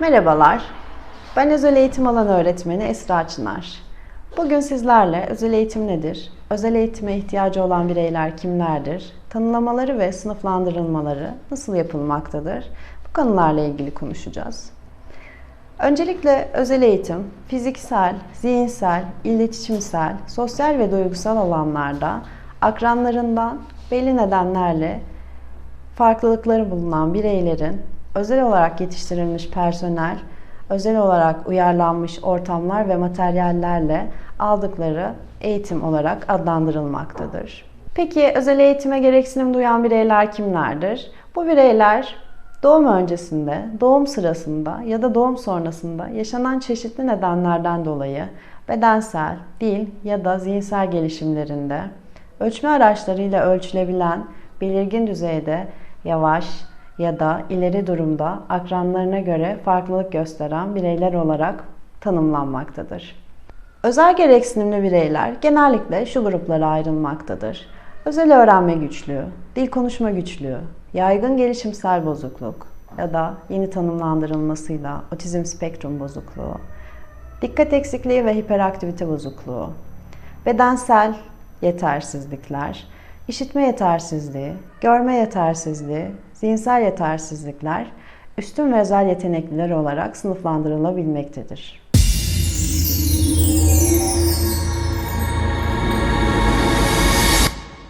Merhabalar, ben özel eğitim alan öğretmeni Esra Çınar. Bugün sizlerle özel eğitim nedir, özel eğitime ihtiyacı olan bireyler kimlerdir, tanımlamaları ve sınıflandırılmaları nasıl yapılmaktadır, bu konularla ilgili konuşacağız. Öncelikle özel eğitim, fiziksel, zihinsel, iletişimsel, sosyal ve duygusal alanlarda akranlarından belli nedenlerle farklılıkları bulunan bireylerin özel olarak yetiştirilmiş personel, özel olarak uyarlanmış ortamlar ve materyallerle aldıkları eğitim olarak adlandırılmaktadır. Peki özel eğitime gereksinim duyan bireyler kimlerdir? Bu bireyler doğum öncesinde, doğum sırasında ya da doğum sonrasında yaşanan çeşitli nedenlerden dolayı bedensel, dil ya da zihinsel gelişimlerinde ölçme araçlarıyla ölçülebilen belirgin düzeyde yavaş ya da ileri durumda akranlarına göre farklılık gösteren bireyler olarak tanımlanmaktadır. Özel gereksinimli bireyler genellikle şu gruplara ayrılmaktadır. Özel öğrenme güçlüğü, dil konuşma güçlüğü, yaygın gelişimsel bozukluk ya da yeni tanımlandırılmasıyla otizm spektrum bozukluğu, dikkat eksikliği ve hiperaktivite bozukluğu, bedensel yetersizlikler, işitme yetersizliği, görme yetersizliği, zihinsel yetersizlikler üstün ve özel yetenekliler olarak sınıflandırılabilmektedir.